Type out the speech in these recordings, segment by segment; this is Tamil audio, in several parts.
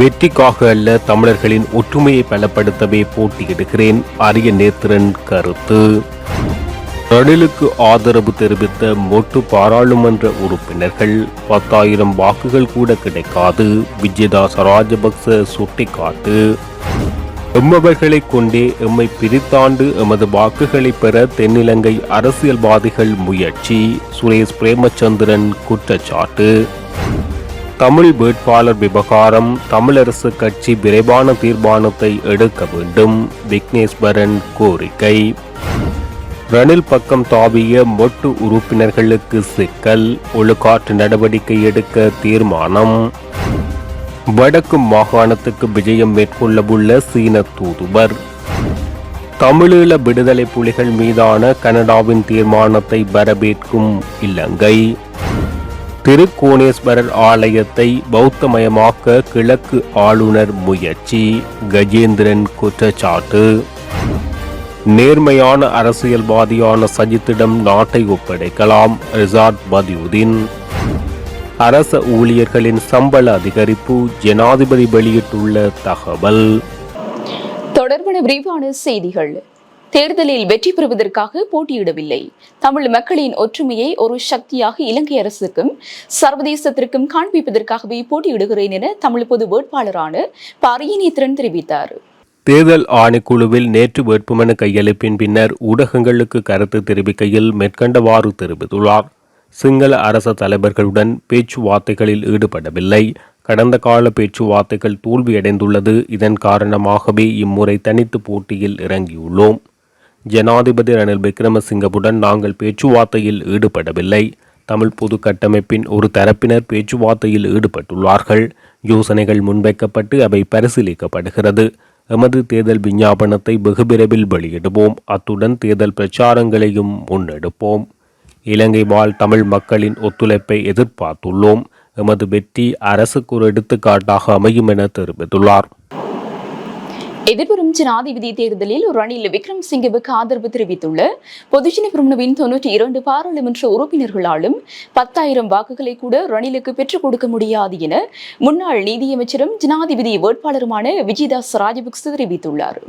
வெற்றிக்காக அல்ல தமிழர்களின் ஒற்றுமையை பலப்படுத்தவே போட்டியிடுகிறேன் அரிய நேத்திரன் கருத்து. ரணிலுக்கு ஆதரவு தெரிவித்த மொட்டு பாராளுமன்ற உறுப்பினர்கள் பத்தாயிரம் வாக்குகள் கூட கிடைக்காது விஜயதாச ராஜபக்ச சுட்டிக்காட்டு. எம்மவர்களை கொண்டே எம்மை பிரித்தாண்டு எமது வாக்குகளை பெற தென்னிலங்கை அரசியல்வாதிகள் முயற்சி சுரேஷ் பிரேமச்சந்திரன் குற்றச்சாட்டு. தமிழ் வேட்பாளர் விவகாரம் தமிழரசு கட்சி விரைவான தீர்மானத்தை எடுக்க வேண்டும் விக்னேஸ்வரன் கோரிக்கை. ரணில் பக்கம் தாவிய மொட்டு உறுப்பினர்களுக்கு சிக்கல் ஒழுக்காற்று நடவடிக்கை எடுக்க தீர்மானம். வடக்கு மாகாணத்துக்கு விஜயம் மேற்கொள்ளவுள்ள சீன தூதுவர். தமிழீழ விடுதலை புலிகள் மீதான கனடாவின் தீர்மானத்தை வரவேற்கும் இலங்கை. திருக்கோணேஸ்வரர் ஆலயத்தை பௌத்தமயமாக்க கிழக்கு ஆளுநர் முயற்சி. கஜேந்திரன் குற்றச்சாட்டு. நேர்மையான அரசியல்வாதியான சஜித்திடம் நாட்டை ஒப்படைக்கலாம் ரிசார்ட் பதியுதீன் அரச ஊழியர்களின் சம்பள அதிகரிப்பு ஜனாதிபதி வெளியிட்டுள்ள தகவல். தொடர்பான விரிவான செய்திகள். தேர்தலில் வெற்றி பெறுவதற்காக போட்டியிடவில்லை. தமிழ் மக்களின் ஒற்றுமையை ஒரு சக்தியாக இலங்கை அரசுக்கும் சர்வதேசத்திற்கும் காண்பிப்பதற்காகவே போட்டியிடுகிறேன் என தமிழ் பொது வேட்பாளரான பாரியநேத்திரன் தெரிவித்தார். தேர்தல் ஆணைக்குழுவில் நேற்று வேட்புமனு கையளிப்பின் பின்னர் ஊடகங்களுக்கு கருத்து தெரிவிக்கையில் மேற்கண்டவாறு தெரிவித்துள்ளார். சிங்கள அரச தலைவர்களுடன் பேச்சுவார்த்தைகளில் ஈடுபடவில்லை. கடந்த கால பேச்சுவார்த்தைகள் தோல்வியடைந்துள்ளது. இதன் காரணமாகவே இம்முறை தனித்து போட்டியில் இறங்கியுள்ளோம். ஜனாதிபதி ரணில் விக்ரமசிங்கவுடன் நாங்கள் பேச்சுவார்த்தையில் ஈடுபடவில்லை. தமிழ் பொது கட்டமைப்பின் ஒரு தரப்பினர் பேச்சுவார்த்தையில் ஈடுபட்டுள்ளார்கள். யோசனைகள் முன்வைக்கப்பட்டு அவை பரிசீலிக்கப்படுகிறது. எமது தேர்தல் விஞ்ஞாபனத்தை வெகு விரைவில் வெளியிடுவோம். அத்துடன் தேர்தல் பிரச்சாரங்களையும் முன்னெடுப்போம். இலங்கை வாழ் தமிழ் மக்களின் ஒத்துழைப்பை எதிர்பார்த்துள்ளோம். எமது வெற்றி அரசுக்கு ஒரு எடுத்துக்காட்டாக அமையும் என தெரிவித்துள்ளார். எதிர்வரும் ஜனாதிபதி தேர்தலில் ரணில் விக்ரம்சிங்கவுக்கு ஆதரவு தெரிவித்துள்ள பொதுஜன பிரமுனவின் தொன்னூற்றி இரண்டு பாராளுமன்ற உறுப்பினர்களாலும் பத்தாயிரம் வாக்குகளை கூட ரணிலுக்கு பெற்றுக் கொடுக்க முடியாது என முன்னாள் நீதியமைச்சரும் ஜனாதிபதி வேட்பாளருமான விஜயதாஸ் ராஜபக்ச தெரிவித்துள்ளார்.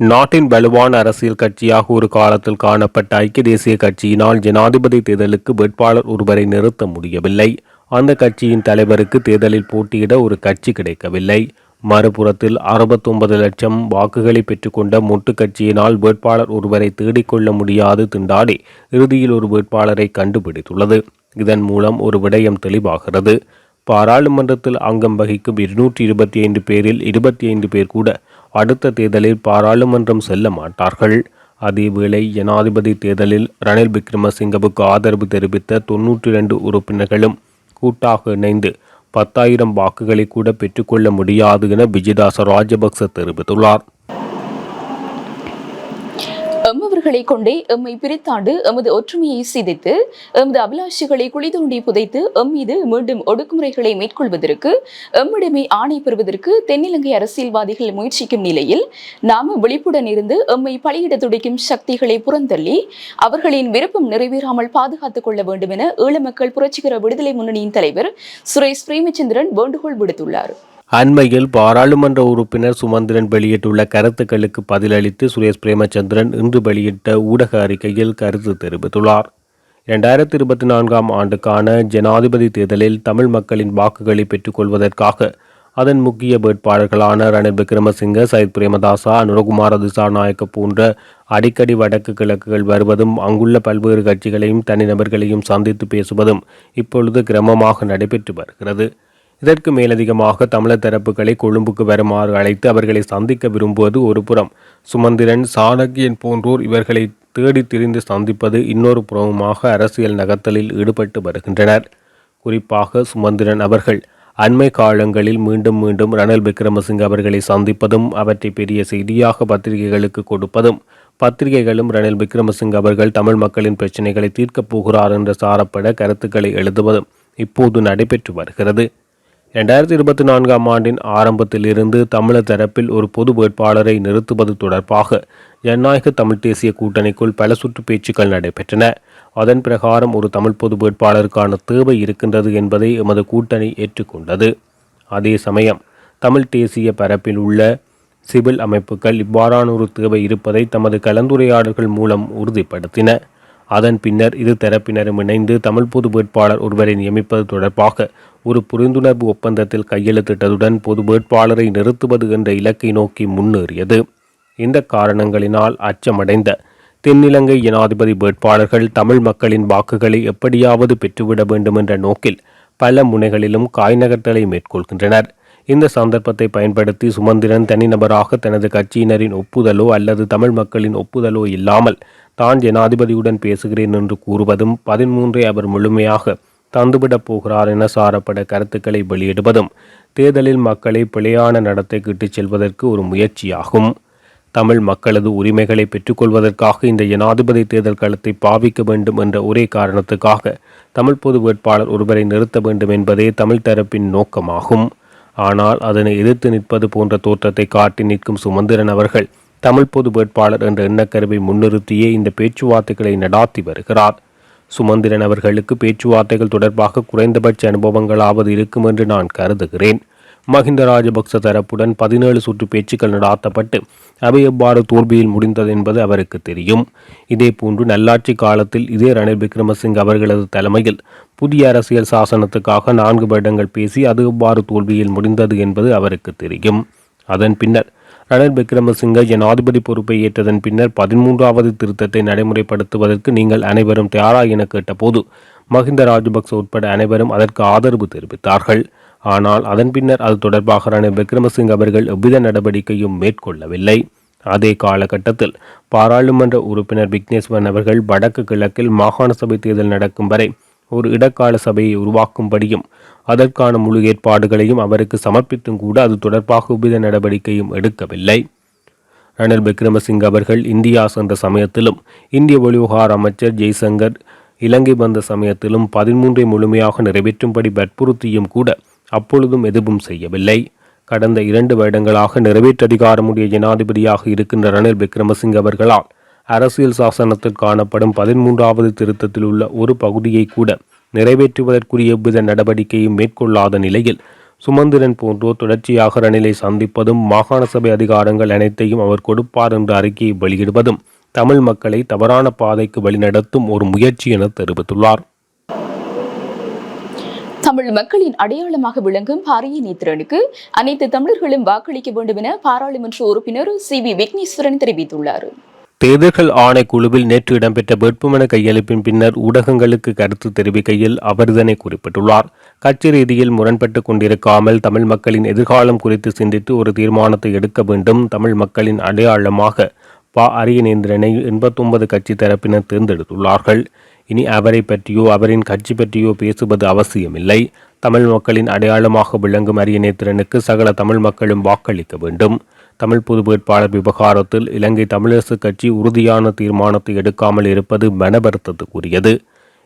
நாட்டின் வலுவான அரசியல் கட்சியாக ஒரு காலத்தில் காணப்பட்ட ஐக்கிய தேசிய கட்சியினால் ஜனாதிபதி தேர்தலுக்கு வேட்பாளர் ஒருவரை நிறுத்த முடியவில்லை. அந்த கட்சியின் தலைவருக்கு தேர்தலில் போட்டியிட ஒரு கட்சி கிடைக்கவில்லை. மறுபுறத்தில் அறுபத்தொன்பது லட்சம் வாக்குகளை பெற்றுக்கொண்ட மொட்டு கட்சியினால் வேட்பாளர் ஒருவரை தேடிக்கொள்ள முடியாது திண்டாடி இறுதியில் ஒரு வேட்பாளரை கண்டுபிடித்துள்ளது. இதன் மூலம் ஒரு விடயம் தெளிவாகிறது. பாராளுமன்றத்தில் அங்கம் வகிக்கும் இருநூற்றி இருபத்தி ஐந்து பேரில் இருபத்தி ஐந்து பேர் கூட அடுத்த தேர்தலில் பாராளுமன்றம் செல்ல மாட்டார்கள். அதேவேளை ஜனாதிபதி தேர்தலில் ரணில் விக்ரமசிங்கவுக்கு ஆதரவு தெரிவித்த தொன்னூற்றி இரண்டு உறுப்பினர்களும் கூட்டாக இணைந்து பத்தாயிரம் வாக்குகளை கூட பெற்றுக்கொள்ள முடியாது என விஜயதாச ராஜபக்ச தெரிவித்துள்ளார். எம்மவர்களை கொண்டே எம்மை பிரித்தாண்டு எமது ஒற்றுமையை சிதைத்து எமது அபிலாஷைகளை குழி தோண்டி புதைத்து எம் மீது மீண்டும் ஒடுக்குமுறைகளை மேற்கொள்வதற்கு எம்மிடமே ஆணை பெறுவதற்கு தென்னிலங்கை அரசியல்வாதிகள் முயற்சிக்கும் நிலையில் நாம விழிப்புடன் இருந்து எம்மை பலியிட துடிக்கும் சக்திகளை புறந்தள்ளி அவர்களின் விருப்பம் நிறைவேறாமல் பாதுகாத்துக் கொள்ள வேண்டும் என ஈழ மக்கள் புரட்சிகர விடுதலை முன்னணியின் தலைவர் சுரேஷ் பிரேமச்சந்திரன் வேண்டுகோள் விடுத்துள்ளார். அண்மையில் பாராளுமன்ற உறுப்பினர் சுமந்திரன் வெளியிட்டுள்ள கருத்துக்களுக்கு பதிலளித்து சுரேஷ் பிரேமச்சந்திரன் இன்று வெளியிட்ட ஊடக அறிக்கையில் கருத்து தெரிவித்துள்ளார். இரண்டாயிரத்தி இருபத்தி நான்காம் ஆண்டுக்கான ஜனாதிபதி தேர்தலில் தமிழ் மக்களின் வாக்குகளை பெற்றுக்கொள்வதற்காக அதன் முக்கிய வேட்பாளர்களான ரணில் விக்ரமசிங்க சயித் பிரேமதாசா அனுரகுமார திசாநாயக்க போன்ற அடிக்கடி வடக்கு கிழக்குகள் வருவதும் அங்குள்ள பல்வேறு கட்சிகளையும் தனிநபர்களையும் சந்தித்து பேசுவதும் இப்பொழுது கிரமமாக நடைபெற்று வருகிறது. இதற்கு மேலதிகமாக தமிழர் தரப்புகளை கொழும்புக்கு வருமாறு அழைத்து அவர்களை சந்திக்க விரும்புவது ஒரு புறம். சுமந்திரன் சாணக்கியன் போன்றோர் இவர்களை தேடி திரிந்து சந்திப்பது இன்னொரு புறமுமாக அரசியல் நகர்த்தலில் ஈடுபட்டு வருகின்றனர். குறிப்பாக சுமந்திரன் அவர்கள் அண்மை காலங்களில் மீண்டும் மீண்டும் ரணில் விக்ரமசிங்க அவர்களை சந்திப்பதும் அவற்றை பெரிய செய்தியாக பத்திரிகைகளுக்கு கொடுப்பதும் பத்திரிகைகளும் ரணில் விக்ரமசிங்க அவர்கள் தமிழ் மக்களின் பிரச்சினைகளை தீர்க்கப் போகிறார் என்று சாரப்பட கருத்துக்களை எழுதுவதும் இப்போது நடைபெற்று வருகிறது. இரண்டாயிரத்தி இருபத்தி நான்காம் ஆண்டின் ஆரம்பத்தில் இருந்து தமிழர் தரப்பில் ஒரு பொது வேட்பாளரை நிறுத்துவது தொடர்பாக ஜனநாயக தமிழ் தேசிய கூட்டணிக்குள் பல சுற்று பேச்சுக்கள் நடைபெற்றன. அதன் பிரகாரம் ஒரு தமிழ் பொது வேட்பாளருக்கான தேவை இருக்கின்றது என்பதை எமது கூட்டணி ஏற்றுக்கொண்டது. அதே சமயம் தமிழ் தேசிய பரப்பில் உள்ள சிவில் அமைப்புகள் இவ்வாறான ஒரு தேவை இருப்பதை தமது கலந்துரையாடல்கள் மூலம் உறுதிப்படுத்தின. அதன் பின்னர் இரு தரப்பினரும் இணைந்து தமிழ் பொது வேட்பாளர் ஒருவரை நியமிப்பது தொடர்பாக ஒரு புரிந்துணர்வு ஒப்பந்தத்தில் கையெழுத்திட்டதுடன் பொது வேட்பாளரை நிறுத்துவது என்ற இலக்கை நோக்கி முன்னேறியது. இந்த காரணங்களினால் அச்சமடைந்த தென்னிலங்கை ஜனாதிபதி வேட்பாளர்கள் தமிழ் மக்களின் வாக்குகளை எப்படியாவது பெற்றுவிட வேண்டும் என்ற நோக்கில் பல முனைகளிலும் காய் நகர்த்தலை மேற்கொள்கின்றனர். இந்த சந்தர்ப்பத்தை பயன்படுத்தி சுமந்திரன் தனிநபராக தனது கட்சியினரின் ஒப்புதலோ அல்லது தமிழ் மக்களின் ஒப்புதலோ இல்லாமல் தான் ஜனாதிபதியுடன் பேசுகிறேன் என்று கூறுவதும் பதிமூன்றை அவர் முழுமையாக தந்துவிடப் போகிறார் என சாரப்பட கருத்துக்களை வெளியிடுவதும் தேர்தலில் மக்களை பிழையான நடத்தைக்கு இட்டுச் செல்வதற்கு ஒரு முயற்சியாகும். தமிழ் மக்களது உரிமைகளை பெற்றுக்கொள்வதற்காக இந்த ஜனாதிபதி தேர்தல் களத்தை பாவிக்க வேண்டும் என்ற ஒரே காரணத்துக்காக தமிழ் பொது வேட்பாளர் ஒருவரை நிறுத்த வேண்டும் என்பதே தமிழ் தரப்பின் நோக்கமாகும். ஆனால் அதனை எதிர்த்து நிற்பது போன்ற தோற்றத்தை காட்டி நிற்கும் சுமந்திரன் அவர்கள் தமிழ் பொது வேட்பாளர் என்ற எண்ணக்கருவை முன்னிறுத்தியே இந்த பேச்சுவார்த்தைகளை நடாத்தி வருகிறார். சுமந்திரன் அவர்களுக்கு பேச்சுவார்த்தைகள் தொடர்பாக குறைந்தபட்ச அனுபவங்களாவது இருக்கும் என்று நான் கருதுகிறேன். மஹிந்த ராஜபக்ச தரப்புடன் பதினேழு சுற்று பேச்சுக்கள் நடாத்தப்பட்டு அவை எவ்வாறு தோல்வியில் முடிந்தது என்பது அவருக்கு தெரியும். இதேபோன்று நல்லாட்சி காலத்தில் இதே ரணில் விக்ரமசிங் அவர்களது தலைமையில் புதிய அரசியல் சாசனத்துக்காக நான்கு வருடங்கள் பேசி அது எவ்வாறு தோல்வியில் முடிந்தது என்பது அவருக்கு தெரியும். அதன் பின்னர் ரணில் விக்ரமசிங்க ஜனாதிபதி பொறுப்பை ஏற்றதன் பின்னர் பதிமூன்றாவது திருத்தத்தை நடைமுறைப்படுத்துவதற்கு நீங்கள் அனைவரும் தயாரா என கேட்டபோது மஹிந்த ராஜபக்ச உட்பட அனைவரும் அதற்கு ஆதரவு தெரிவித்தார்கள். ஆனால் அதன் பின்னர் அது தொடர்பாக ரணில் விக்ரமசிங்க அவர்கள் எவ்வித நடவடிக்கையும் மேற்கொள்ளவில்லை. அதே காலகட்டத்தில் பாராளுமன்ற உறுப்பினர் விக்னேஸ்வரன் அவர்கள் வடக்கு கிழக்கில் மாகாண சபை தேர்தல் நடக்கும் வரை ஒரு இடக்கால சபையை உருவாக்கும்படியும் அதற்கான முழு ஏற்பாடுகளையும் அவருக்கு சமர்ப்பித்தும் கூட அது தொடர்பாக உபித நடவடிக்கையும் எடுக்கவில்லை. ரணில் விக்ரமசிங்க அவர்கள் இந்தியா சென்ற சமயத்திலும் இந்திய வெளிவகார அமைச்சர் ஜெய்சங்கர் இலங்கை வந்த சமயத்திலும் பதிமூன்றை முழுமையாக நிறைவேற்றும்படி வற்புறுத்தியும் கூட அப்பொழுதும் எதுவும் செய்யவில்லை. கடந்த இரண்டு வருடங்களாக நிறைவேற்று அதிகாரமுடைய ஜனாதிபதியாக இருக்கின்ற ரணில் விக்ரமசிங்க அவர்களால் அரசியல் சாசனத்தில் காணப்படும் பதிமூன்றாவது திருத்தத்தில் உள்ள ஒரு பகுதியை கூட நிறைவேற்றுவதற்குரிய எவ்வித நடவடிக்கையும் மேற்கொள்ளாத நிலையில் சுமந்திரன் போன்றோர் தொடர்ச்சியாக ரணிலை சந்திப்பதும் மாகாண சபை அதிகாரங்கள் அனைத்தையும் அவர் கொடுப்பார் என்ற அறிக்கையை வெளியிடுவதும் தமிழ் மக்களை தவறான பாதைக்கு வழிநடத்தும் ஒரு முயற்சி என தெரிவித்துள்ளார். தமிழ் மக்களின் அடையாளமாக விளங்கும் பாரிய நேத்திரனுக்கு அனைத்து தமிழர்களும் வாக்களிக்க வேண்டும் என பாராளுமன்ற உறுப்பினர் சி வி விக்னேஸ்வரன் தெரிவித்துள்ளார். தேர்தல்கள் ஆணைக்குழுவில் நேற்று இடம்பெற்ற வேட்புமனு கையளிப்பின் பின்னர் ஊடகங்களுக்கு கருத்து தெரிவிக்கையில் அவர் இதனை குறிப்பிட்டுள்ளார். கட்சி ரீதியில் முரண்பட்டு கொண்டிருக்காமல் தமிழ் மக்களின் எதிர்காலம் குறித்து சிந்தித்து ஒரு தீர்மானத்தை எடுக்க வேண்டும். தமிழ் மக்களின் அடையாளமாக ப. அரியநேந்திரனை எண்பத்தொன்பது கட்சி தரப்பினர் தேர்ந்தெடுத்துள்ளார்கள். இனி அவரை பற்றியோ அவரின் கட்சி பற்றியோ பேசுவது அவசியமில்லை. தமிழ் மக்களின் அடையாளமாக விளங்கும் அரியநேத்திரனுக்கு சகல தமிழ் மக்களும் வாக்களிக்க வேண்டும். தமிழ் பொது வேட்பாளர் விவகாரத்தில் இலங்கை தமிழரசுக் கட்சி உறுதியான தீர்மானத்தை எடுக்காமல் இருப்பது மனவருத்தத்துக்குரியது.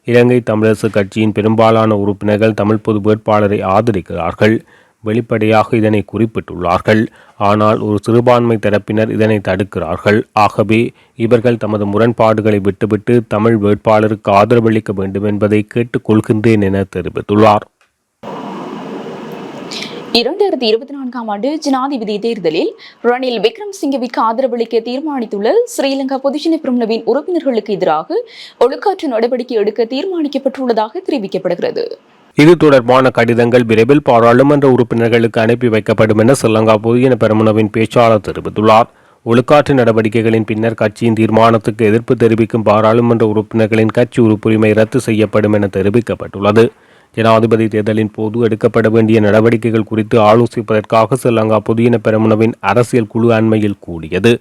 இலங்கை தமிழரசுக் கட்சியின் பெரும்பாலான உறுப்பினர்கள் தமிழ் பொது வேட்பாளரை ஆதரிக்கிறார்கள் வெளிப்படையாக இதனை குறிப்பிட்டுள்ளார்கள். ஆனால் ஒரு சிறுபான்மை தரப்பினர் இதனை தடுக்கிறார்கள். ஆகவே இவர்கள் தமது முரண்பாடுகளை விட்டுவிட்டு தமிழ் வேட்பாளருக்கு ஆதரவளிக்க வேண்டும் என்பதை கேட்டுக்கொள்கின்றேன் என தெரிவித்துள்ளார். இரண்டாயிரத்தி இருபத்தி நான்காம் ஆண்டு ஜனாதிபதி தேர்தலில் ரணில் விக்ரம்சிங்கவிற்கு ஆதரவளிக்க தீர்மானித்துள்ள ஸ்ரீலங்கா பொதுஜன பிரமுனவின் உறுப்பினர்களுக்கு எதிராக ஒழுக்காற்று நடவடிக்கை எடுக்க தீர்மானிக்கப்பட்டுள்ளதாக தெரிவிக்கப்படுகிறது. இது தொடர்பான கடிதங்கள் விரைவில் பாராளுமன்ற உறுப்பினர்களுக்கு அனுப்பி வைக்கப்படும் என ஸ்ரீலங்கா பொதுஜன பெருமனவின் பேச்சாளர் தெரிவித்துள்ளார். ஒழுக்காற்று நடவடிக்கைகளின் பின்னர் கட்சியின் தீர்மானத்துக்கு எதிர்ப்பு தெரிவிக்கும் பாராளுமன்ற உறுப்பினர்களின் கட்சி உறுப்புரிமை ரத்து செய்யப்படும் என தெரிவிக்கப்பட்டுள்ளது. ஜனாதிபதி தேர்தலின் போது எடுக்கப்பட வேண்டிய நடவடிக்கைகள் குறித்து ஆலோசிப்பதற்காக ஸ்ரீலங்கா புதியன பெரமுனவின் அரசியல் குழு அண்மையில் கூடியது.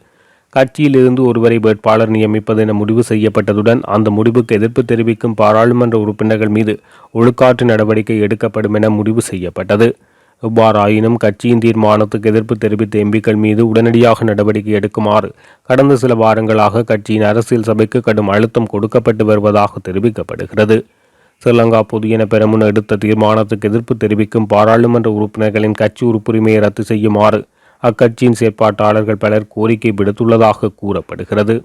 கட்சியிலிருந்து ஒருவரை வேட்பாளர் நியமிப்பது என முடிவு செய்யப்பட்டதுடன் அந்த முடிவுக்கு எதிர்ப்பு தெரிவிக்கும் பாராளுமன்ற உறுப்பினர்கள் மீது ஒழுக்காற்று நடவடிக்கை எடுக்கப்படும் என முடிவு செய்யப்பட்டது. இவ்வாறாயினும் கட்சியின் தீர்மானத்துக்கு எதிர்ப்பு தெரிவித்த எம்பிக்கள் மீது உடனடியாக நடவடிக்கை எடுக்குமாறு கடந்த சில வாரங்களாக கட்சியின் அரசியல் சபைக்கு கடும் அழுத்தம் கொடுக்கப்பட்டு வருவதாக தெரிவிக்கப்படுகிறது. ஸ்ரீலங்கா பொதுஜன பெரமுன எடுத்த தீர்மானத்துக்கு எதிர்ப்பு தெரிவிக்கும் பாராளுமன்ற உறுப்பினர்களின் கட்சி உறுப்புரிமையை ரத்து செய்யுமாறு அக்கட்சியின் செயற்பாட்டாளர்கள் பலர் கோரிக்கை விடுத்துள்ளதாக கூறப்படுகிறது.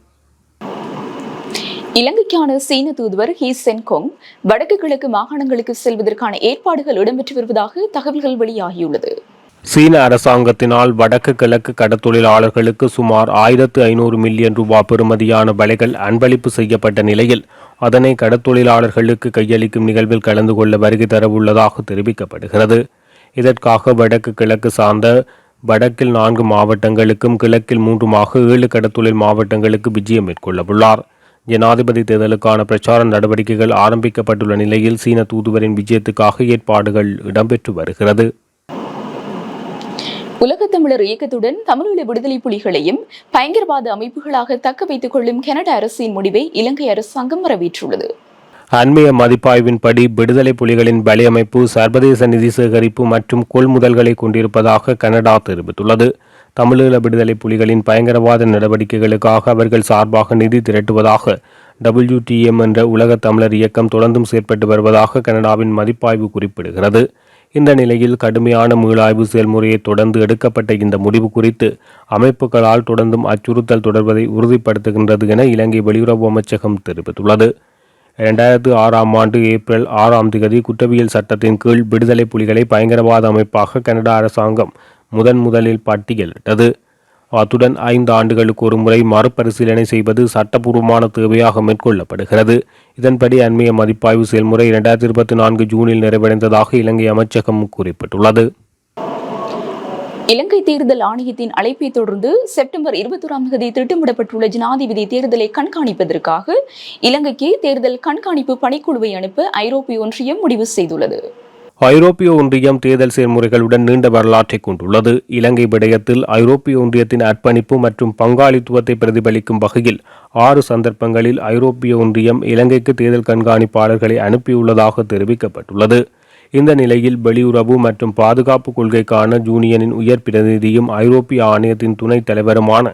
இலங்கைக்கான சீன தூதுவர் ஹீ சென்கோங் வடக்கு கிழக்கு மாகாணங்களுக்கு செல்வதற்கான ஏற்பாடுகள் இடம்பெற்று வருவதாக தகவல்கள் வெளியாகியுள்ளது. சீன அரசாங்கத்தினால் வடக்கு கிழக்கு கடத்தொழிலாளர்களுக்கு சுமார் ஆயிரத்து ஐநூறு மில்லியன் ரூபாய் பெறுமதியான வலைகள் அன்பளிப்பு செய்யப்பட்ட நிலையில் அதனை கடத்தொழிலாளர்களுக்கு கையளிக்கும் நிகழ்வில் கலந்து கொள்ள வருகை தரவுள்ளதாக தெரிவிக்கப்படுகிறது. இதற்காக வடக்கு கிழக்கு சார்ந்த வடக்கில் நான்கு மாவட்டங்களுக்கும் கிழக்கில் மூன்றுமாக ஏழு கடத்தொழில் மாவட்டங்களுக்கு விஜயம் மேற்கொள்ளவுள்ளார். ஜனாதிபதி தேர்தலுக்கான பிரச்சார நடவடிக்கைகள் ஆரம்பிக்கப்பட்டுள்ள நிலையில் சீன தூதுவரின் விஜயத்துக்காக ஏற்பாடுகள் இடம்பெற்று வருகிறது. உலகத்தமிழர் இயக்கத்துடன் தமிழீழ விடுதலை புலிகளையும் பயங்கரவாத அமைப்புகளாக தக்க வைத்துக் கொள்ளும் கனடா அரசின் முடிவை இலங்கை அரசாங்கம் வரவேற்றுள்ளது. அண்மைய மதிப்பாய்வின்படி விடுதலை புலிகளின் வலையமைப்பு சர்வதேச நிதி சேகரிப்பு மற்றும் கொள்முதல்களை கொண்டிருப்பதாக கனடா தெரிவித்துள்ளது. தமிழீழ விடுதலை புலிகளின் பயங்கரவாத நடவடிக்கைகளுக்காக அவர்கள் சார்பாக நிதி திரட்டுவதாக டபிள்யூடிஎம் என்ற உலக தமிழர் இயக்கம் தொடர்ந்தும் செயற்பட்டு வருவதாக கனடாவின் மதிப்பாய்வு குறிப்பிடுகிறது. இந்த நிலையில் கடுமையான மீளாய்வு செயல்முறையை தொடர்ந்து எடுக்கப்பட்ட இந்த முடிவு குறித்து அமைப்புகளால் தொடர்ந்தும் அச்சுறுத்தல் தொடர்வதை உறுதிப்படுத்துகின்றது என இலங்கை வெளியுறவு அமைச்சகம் தெரிவித்துள்ளது. இரண்டாயிரத்து ஆறாம் ஆண்டு ஏப்ரல் ஆறாம் திகதி குற்றவியல் சட்டத்தின் கீழ் விடுதலை புலிகளை பயங்கரவாத அமைப்பாக கனடா அரசாங்கம் முதன் முதலில் பட்டியலிட்டது. அத்துடன் ஐந்து ஆண்டுகளுக்கு ஒரு முறை மறுபரிசீலனை செய்வது சட்டபூர்வமான தேவையாக மேற்கொள்ளப்படுகிறது. இதன்படி அண்மைய மதிப்பாய்வு செயல்முறை இரண்டாயிரத்தி இருபத்தி நான்கு ஜூனில் நிறைவடைந்ததாக இலங்கை அமைச்சகம் குறிப்பிட்டுள்ளது. இலங்கை தேர்தல் ஆணையத்தின் அழைப்பை தொடர்ந்து செப்டம்பர் இருபத்தோராம் தேதி திட்டமிடப்பட்டுள்ள ஜனாதிபதி தேர்தலை கண்காணிப்பதற்காக இலங்கைக்கு தேர்தல் கண்காணிப்பு பணிக்குழுவை அனுப்ப ஐரோப்பிய ஒன்றியம் முடிவு செய்துள்ளது. ஐரோப்பிய ஒன்றியம் தேர்தல் செயல்முறைகளுடன் நீண்ட வரலாற்றை கொண்டுள்ளது. இலங்கை விடயத்தில் ஐரோப்பிய ஒன்றியத்தின் அர்ப்பணிப்பு மற்றும் பங்காளித்துவத்தை பிரதிபலிக்கும் வகையில் ஆறு சந்தர்ப்பங்களில் ஐரோப்பிய ஒன்றியம் இலங்கைக்கு தேர்தல் கண்காணிப்பாளர்களை அனுப்பியுள்ளதாக தெரிவிக்கப்பட்டுள்ளது. இந்த நிலையில் வெளியுறவு மற்றும் பாதுகாப்பு கொள்கைக்கான ஜூனியனின் உயர் பிரதிநிதியும் ஐரோப்பிய ஆணையத்தின் துணைத் தலைவருமான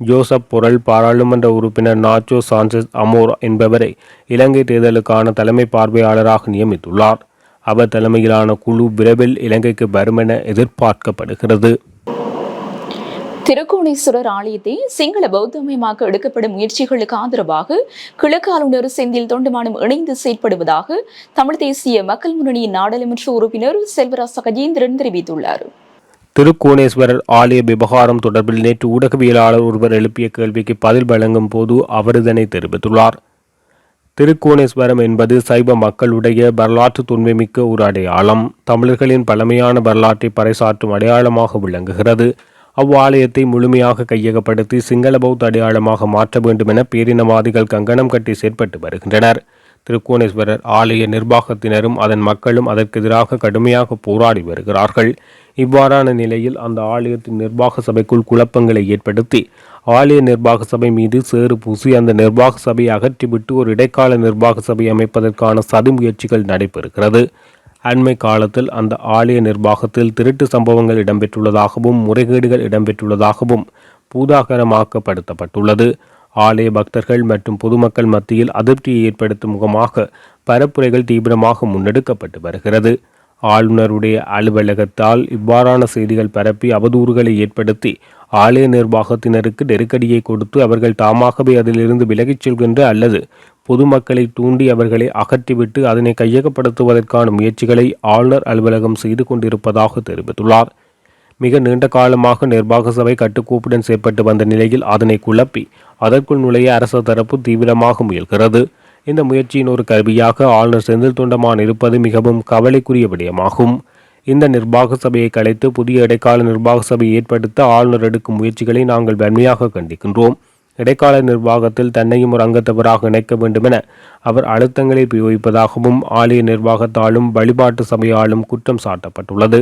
ஜோசப் பொரல் பாராளுமன்ற உறுப்பினர் நாச்சோ சான்சஸ் அமோர் என்பவரை இலங்கை தேர்தலுக்கான தலைமை பார்வையாளராக நியமித்துள்ளார். அவர் தலைமையிலான குழு விரைவில் இலங்கைக்கு வரும் என எதிர்பார்க்கப்படுகிறது. திருக்கோணேஸ்வரர் ஆலயத்தை சிங்கள பௌத்தமயமாக்க எடுக்கப்படும் முயற்சிகளுக்கு ஆதரவாக கிழக்கு ஆளுநர் செந்தில் தொண்டமானம் இணைந்து செயற்படுவதாக தமிழ் தேசிய மக்கள் முன்னணியின் நாடாளுமன்ற உறுப்பினர் செல்வராச கஜேந்திரன் தெரிவித்துள்ளார். திருக்கோணேஸ்வரர் ஆலய விவகாரம் தொடர்பில் நேற்று ஊடகவியலாளர் ஒருவர் எழுப்பிய கேள்விக்கு பதில் வழங்கும் போது அவர் இதனை தெரிவித்துள்ளார். திருக்கோணேஸ்வரம் என்பது சைவ மக்களுடைய வரலாற்று தொன்மைமிக்க ஒரு அடையாளம். தமிழர்களின் பழமையான வரலாற்றை பறைசாற்றும் அடையாளமாக விளங்குகிறது. அவ்வாலயத்தை முழுமையாக கையகப்படுத்தி சிங்கள பௌத்த அடையாளமாக மாற்ற வேண்டும் என பேரினவாதிகள் கங்கணம் கட்டி செயற்பட்டு வருகின்றனர். திருக்கோணேஸ்வரர் ஆலய நிர்வாகத்தினரும் அதன் மக்களும் அதற்கு எதிராக கடுமையாக போராடி வருகிறார்கள். இவ்வாறான நிலையில் அந்த ஆலயத்தின் நிர்வாக சபைக்குள் குழப்பங்களை ஏற்படுத்தி ஆலய நிர்வாக சபை மீது சேறு பூசி அந்த நிர்வாக சபையை அகற்றிவிட்டு ஒரு இடைக்கால நிர்வாக சபை அமைப்பதற்கான சதி முயற்சிகள் நடைபெறுகிறது. அண்மை காலத்தில் அந்த ஆலய நிர்வாகத்தில் திருட்டு சம்பவங்கள் இடம்பெற்றுள்ளதாகவும் முறைகேடுகள் இடம்பெற்றுள்ளதாகவும் பூதாகரமாக்கப்படுத்தப்பட்டுள்ளது. ஆலய பக்தர்கள் மற்றும் பொதுமக்கள் மத்தியில் அதிருப்தியை ஏற்படுத்தும் முகமாக பரப்புரைகள் தீவிரமாக முன்னெடுக்கப்பட்டு வருகிறது. ஆளுநருடைய அலுவலகத்தால் இவ்வாறான செய்திகள் பரப்பி அவதூறுகளை ஏற்படுத்தி ஆலய நிர்வாகத்தினருக்கு நெருக்கடியை கொடுத்து அவர்கள் தாமாகவே அதிலிருந்து விலகிச் செல்கின்ற அல்லது பொதுமக்களை தூண்டி அவர்களை அகற்றிவிட்டு அதனை கையகப்படுத்துவதற்கான முயற்சிகளை ஆளுநர் அலுவலகம் செய்து கொண்டிருப்பதாக தெரிவித்துள்ளார். மிக நீண்ட காலமாக நிர்வாக சபை கட்டுக்கோப்புடன் செயற்பட்டு வந்த நிலையில் அதனை குழப்பி அதற்குள் நுழைய அரசு தரப்பு தீவிரமாக முயல்கிறது. இந்த முயற்சியின் ஒரு கருவியாக ஆளுநர் செந்தில் தொண்டமான் இருப்பது மிகவும் கவலைக்குரிய விடயமாகும். இந்த நிர்வாக சபையை கலைத்து புதிய இடைக்கால நிர்வாக சபையை ஏற்படுத்த ஆளுநர் எடுக்கும் முயற்சிகளை நாங்கள் வன்மையாக கண்டிக்கின்றோம். இடைக்கால நிர்வாகத்தில் தன்னையும் ஒரு அங்கத்தவராக இணைக்க வேண்டுமென அவர் அழுத்தங்களை பிரயோகிப்பதாகவும் ஆலய நிர்வாகத்தாலும் வழிபாட்டு சபையாலும் குற்றம் சாட்டப்பட்டுள்ளது.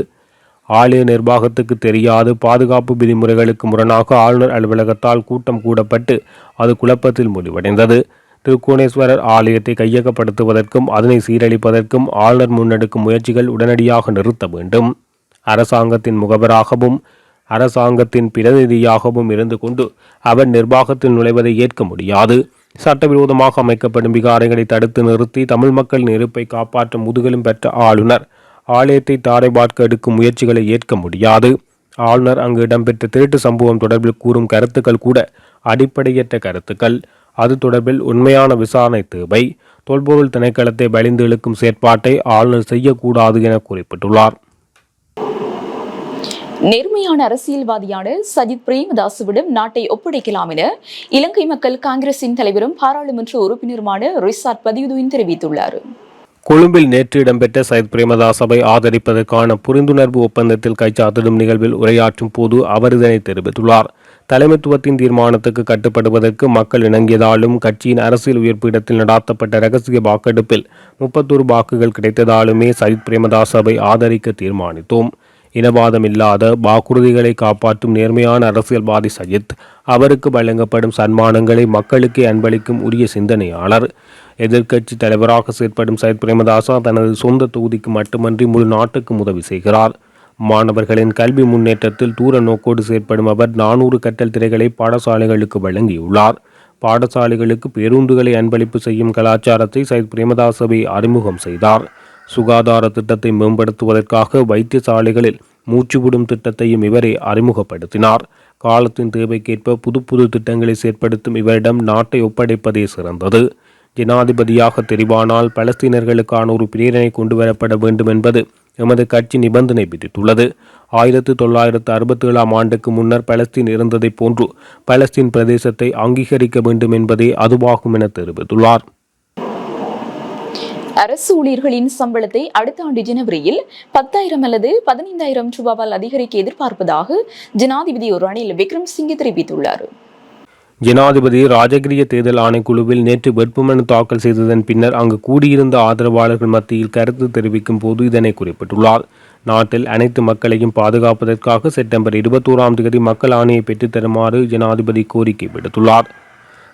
ஆலய நிர்வாகத்துக்கு தெரியாது. பாதுகாப்பு விதிமுறைகளுக்கு முரணாக ஆளுநர் அலுவலகத்தால் கூட்டம் கூடப்பட்டு அது குழப்பத்தில் முடிவடைந்தது. திருக்கோணேஸ்வரர் ஆலயத்தை கையகப்படுத்துவதற்கும் அதனை சீரழிப்பதற்கும் ஆளுநர் முன்னெடுக்கும் முயற்சிகள் உடனடியாக நிறுத்த வேண்டும். அரசாங்கத்தின் முகவராகவும் அரசாங்கத்தின் பிரதிநிதியாகவும் இருந்து கொண்டு அவர் நிர்வாகத்தில் நுழைவதை ஏற்க முடியாது. சட்டவிரோதமாக அமைக்கப்படும் விகாரைகளை தடுத்து நிறுத்தி தமிழ் மக்களின் இருப்பை காப்பாற்றும் முதுகலும் பெற்ற ஆளுநர் ஆலயத்தை தாரை பார்க்க எடுக்கும் முயற்சிகளை ஏற்க முடியாது. ஆளுநர் அங்கு இடம்பெற்ற திருட்டு சம்பவம் தொடர்பில் கூறும் கருத்துக்கள் கூட அடிப்படையற்ற கருத்துக்கள். அது தொடர்பில் உண்மையான விசாரணை தேவை. தொல்பொருள் திணைக்களத்தை வலிந்து இழுக்கும் செயற்பாட்டை ஆளுநர் செய்யக்கூடாது என குறிப்பிட்டுள்ளார். நேர்மையான அரசியல்வாதியான சஜித் பிரேமதாசுவிடம் நாட்டை ஒப்படைக்கலாம் என இலங்கை மக்கள் காங்கிரசின் தலைவரும் பாராளுமன்ற உறுப்பினருமான ரிசார்ட் பதியுதுவின் தெரிவித்துள்ளார். கொழும்பில் நேற்று இடம்பெற்ற சையத் பிரேமதாசவை ஆதரிப்பதற்கான புரிந்துணர்வு ஒப்பந்தத்தில் கைச்சாத்திடும் நிகழ்வில் உரையாற்றும் போது அவர் இதனை தெரிவித்துள்ளார். தலைமைத்துவத்தின் தீர்மானத்துக்கு கட்டுப்படுவதற்கு மக்கள் இணங்கியதாலும் கட்சியின் அரசியல் உயர்ப்பிடத்தில் நடாத்தப்பட்ட ரகசிய வாக்கெடுப்பில் முப்பத்தொரு வாக்குகள் கிடைத்ததாலுமே சயித் பிரேமதாசவை ஆதரிக்க தீர்மானித்தோம். இனவாதம் இல்லாத வாக்குறுதிகளை காப்பாற்றும் நேர்மையான அரசியல்வாதி சஜித் அவருக்கு வழங்கப்படும் சன்மானங்களை மக்களுக்கே அன்பளிக்கும் உரிய சிந்தனையாளர். எதிர்க்கட்சி தலைவராக செயற்படும் சைத் பிரேமதாசா தனது சொந்த தொகுதிக்கு மட்டுமன்றி முழு நாட்டுக்கும் உதவி செய்கிறார். மாணவர்களின் கல்வி முன்னேற்றத்தில் தூர நோக்கோடு செயற்படும் அவர் நானூறு கட்டல் திரைகளை பாடசாலைகளுக்கு வழங்கியுள்ளார். பாடசாலைகளுக்கு பேருந்துகளை அன்பளிப்பு செய்யும் கலாச்சாரத்தை சயத் பிரேமதாசவை அறிமுகம் செய்தார். சுகாதார திட்டத்தை மேம்படுத்துவதற்காக வைத்தியசாலைகளில் மூச்சுவிடும் திட்டத்தையும் இவரே அறிமுகப்படுத்தினார். காலத்தின் தேவைக்கேற்ப புது புது திட்டங்களை செயற்படுத்தும் இவரிடம் நாட்டை ஒப்படைப்பதே சிறந்தது. ஜனாதிபதியாக தெரிவானால் பலஸ்தீனர்களுக்கான ஒரு பிரேரணை கொண்டு வரப்பட வேண்டும் என்பது எமது கட்சி நிபந்தனை விதித்துள்ளது. ஆயிரத்து தொள்ளாயிரத்து அறுபத்தி ஏழாம் ஆண்டுக்கு முன்னர் பலஸ்தீன் இருந்ததைப் போன்று பலஸ்தீன் பிரதேசத்தை அங்கீகரிக்க வேண்டும் என்பதே அதுவாகும் என தெரிவித்துள்ளார். அரசு ஊழியர்களின் சம்பளத்தை அடுத்த ஆண்டு ஜனவரியில் பத்தாயிரம் அல்லது பதினைந்தாயிரம் ரூபாவால் அதிகரிக்க எதிர்பார்ப்பதாக ஜனாதிபதி ஒரு ரணில் விக்ரம்சிங்கே தெரிவித்துள்ளார். ஜனாதிபதி ராஜகிரிய தேர்தல் ஆணைக்குழுவில் நேற்று வேட்புமனு தாக்கல் செய்ததன் பின்னர் அங்கு கூடியிருந்த ஆதரவாளர்கள் மத்தியில் கருத்து தெரிவிக்கும் போது இதனை குறிப்பிட்டுள்ளார். நாட்டில் அனைத்து மக்களையும் பாதுகாப்பதற்காக செப்டம்பர் இருபத்தோராம் தேதி மக்கள் ஆணையை பெற்றுத்தருமாறு ஜனாதிபதி கோரிக்கை விடுத்துள்ளார்.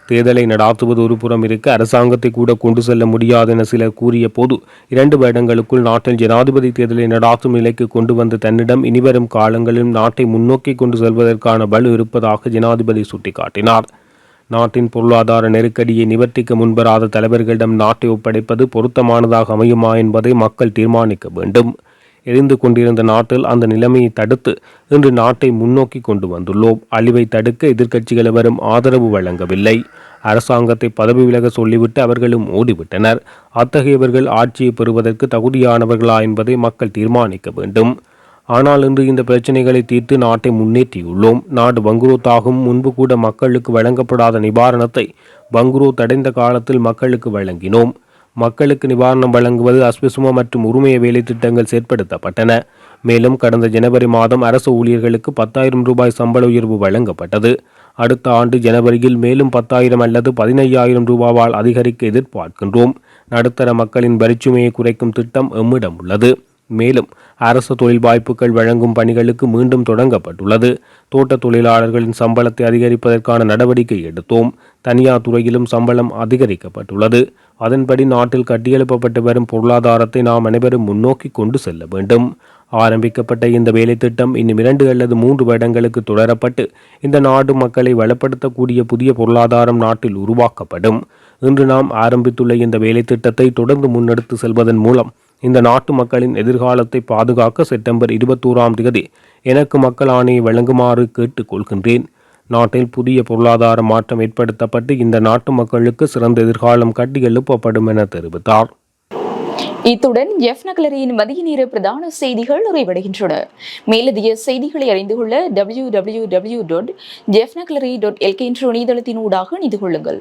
தேர்தலை நடாத்துவது ஒருபுறம் இருக்க அரசாங்கத்தை கூட கொண்டு செல்ல முடியாது என சிலர் கூறிய போது இரண்டு வருடங்களுக்குள் நாட்டில் ஜனாதிபதி தேர்தலை நடாத்தும் நிலைக்கு கொண்டு வந்த தன்னிடம் இனிவரும் காலங்களிலும் நாட்டை முன்னோக்கி கொண்டு செல்வதற்கான வலு இருப்பதாக ஜனாதிபதி சுட்டிக்காட்டினார். நாட்டின் பொருளாதார நெருக்கடியை நிவர்த்திக்க முன்வராத தலைவர்களிடம் நாட்டை ஒப்படைப்பது பொருத்தமானதாக அமையுமா என்பதை மக்கள் தீர்மானிக்க வேண்டும். எரிந்து கொண்டிருந்த நாட்டில் அந்த நிலைமையை தடுத்து இன்று நாட்டை முன்னோக்கி கொண்டு வந்துள்ளோம். அழிவை தடுக்க எதிர்க்கட்சிகள் வரும் ஆதரவு வழங்கவில்லை. அரசாங்கத்தை பதவி விலக சொல்லிவிட்டு அவர்களும் ஓடிவிட்டனர். அத்தகையவர்கள் ஆட்சியை பெறுவதற்கு தகுதியானவர்களா என்பதை மக்கள் தீர்மானிக்க வேண்டும். ஆனால் இன்று இந்த பிரச்சனைகளை தீர்த்து நாட்டை முன்னேற்றியுள்ளோம். நாடு வங்குரோத்தாகும் முன்பு கூட மக்களுக்கு வழங்கப்படாத நிவாரணத்தை வங்குரோத் அடைந்த காலத்தில் மக்களுக்கு வழங்கினோம். மக்களுக்கு நிவாரணம் வழங்குவது அஸ்விசும மற்றும் உரிமைய வேலை திட்டங்கள் செயற்படுத்தப்பட்டன. மேலும் கடந்த ஜனவரி மாதம் அரசு ஊழியர்களுக்கு பத்தாயிரம் ரூபாய் சம்பள உயர்வு வழங்கப்பட்டது. அடுத்த ஆண்டு ஜனவரியில் மேலும் பத்தாயிரம் அல்லது பதினையாயிரம் ரூபாவால் அதிகரிக்க எதிர்பார்க்கின்றோம். நடுத்தர மக்களின் வரிச்சுமையை குறைக்கும் திட்டம் எம்மிடம் உள்ளது. மேலும் அரசு தொழில் வாய்ப்புகள் வழங்கும் பணிகளுக்கு மீண்டும் தொடங்கப்பட்டுள்ளது. தோட்ட தொழிலாளர்களின் சம்பளத்தை அதிகரிப்பதற்கான நடவடிக்கை எடுத்தோம். தனியார் துறையிலும் சம்பளம் அதிகரிக்கப்பட்டுள்ளது. அதன்படி நாட்டில் கட்டியெழுப்பப்பட்டு வரும் பொருளாதாரத்தை நாம் அனைவரும் முன்னோக்கி கொண்டு செல்ல வேண்டும். ஆரம்பிக்கப்பட்ட இந்த வேலைத்திட்டம் இன்னும் இரண்டு அல்லது மூன்று வருடங்களுக்கு தொடரப்பட்டு இந்த நாடு மக்களை வளப்படுத்தக்கூடிய புதிய பொருளாதாரம் நாட்டில் உருவாக்கப்படும். இன்று நாம் ஆரம்பித்துள்ள இந்த வேலைத்திட்டத்தை தொடர்ந்து முன்னெடுத்து செல்வதன் மூலம் இந்த நாட்டு மக்களின் எதிர்காலத்தை பாதுகாக்க செப்டம்பர் இருபத்தோராம் தேதி எனக்கு மக்கள் ஆணையை வழங்குமாறு கேட்டுக்கொள்கின்றேன் நாட்டில் புதிய பொருளாதார மாற்றம் ஏற்படுத்தப்பட்டு இந்த நாட்டு மக்களுக்கு சிறந்த எதிர்காலம் கட்டி எழுப்பப்படும் என தெரிவித்தார். இத்துடன் எஃப் நகலரியின் மதிய நேர பிரதான செய்திகள் நிறைவடைகின்றன. மேலதிக செய்திகளை அறிந்து கொள்ள டபிள்யூ டபிள்யூ டபிள்யூ டாட் ஜெஃப் நகலரி டாட் எல்கே என்ற இணையதளத்தினூடாக இணைந்து கொள்ளுங்கள்.